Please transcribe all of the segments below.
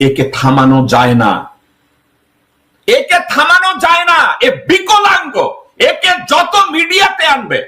একে থামানো যায় না। একে থামানো যায় না, এ বিকলাঙ্গ, একে যত মিডিয়াতে আনবে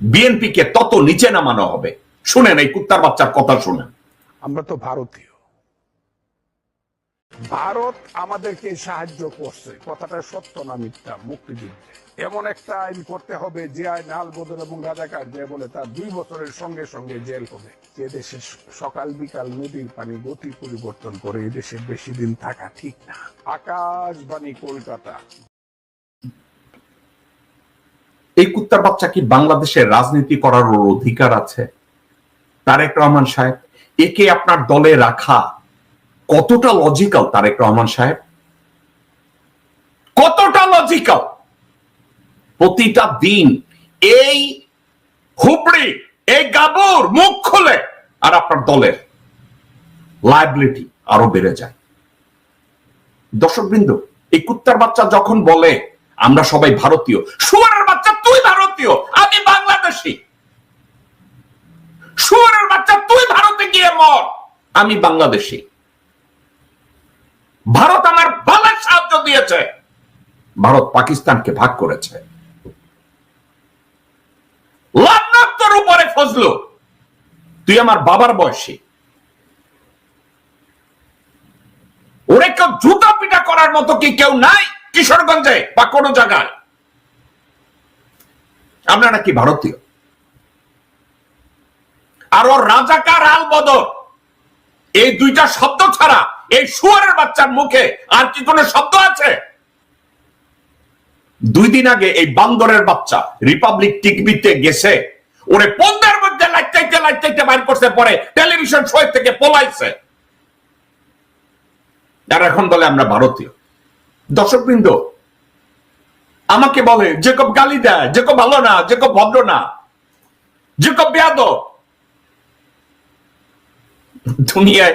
বিএনপি কে তত নিচে নামানো হবে। শুনেন এই কুত্তার বাচ্চার কথা শুনেন। আমরা তো ভারতীয়। ভারত আমাদেরকে সাহায্য করছে। কথাটা সত্য না মিথ্যা, মুক্তিযুদ্ধে। এমন একটা আইন করতে হবে যে আইন আল বদল এবং রাজাকার যে বলে তার দুই বছরের সঙ্গে সঙ্গে জেল হবে। যে দেশে সকাল বিকাল নদীর পানি গতি পরিবর্তন করে এই দেশে বেশি দিন থাকা ঠিক না। আকাশবাণী, কলকাতা। এই কুত্তার বাচ্চা কি বাংলাদেশের রাজনীতি করার অধিকার আছে? তারেক রহমান সাহেব, একে আপনার দলে রাখা কতটা লজিক্যাল তারেক রহমান সাহেব? কতটা লজিক্যাল প্রতিটা দিন এই হুবড়ি, এই গাবুর মুখ খুলে আর আপনার দলের লাইবিলিটি আরও বেড়ে যায়। দর্শকবৃন্দ, এই কুত্তার বাচ্চা যখন বলে, আমরা সবাই ভারতীয়, শুয়ারের বাচ্চা, তুই ভারতীয়, আমি বাংলাদেশি। সুয়ারের বাচ্চা, তুই ভারতে গিয়ে মর, আমি বাংলাদেশি। ভারত আমার বালার সাহায্য দিয়েছে। ভারত পাকিস্তানকে ভাগ করেছে। লান্নাত তোর উপরে তুই আমার বাবার বয়সী। ওরে কেউ জুতা পিটা করার মতো কি কেউ নাই কিশোরগঞ্জে বা কোনো জায়গায়? আমরা নাকি ভারতীয়? আর রাজাকার আল বদর এই দুইটা শব্দ ছাড়া এই শুয়ারের বাচ্চার মুখে আর কি কোনো শব্দ আছে? দুই দিন আগে এই বান্দরের বাচ্চা রিপাবলিক টিকবিতে গেছে, ওরে পন্দের মধ্যে লাইটাইতে লাইটাইতে বাইর করতে পরে টেলিভিশন শো থেকে পলাইছে। আর এখন বলে আমরা ভারতীয়। দর্শকবৃন্দ, আমাকে বলে, জেকব গালি দেয়, জেকব ভালো না, জেকব ভদ্র না, জেকব বেয়াদ দুনিয়ায়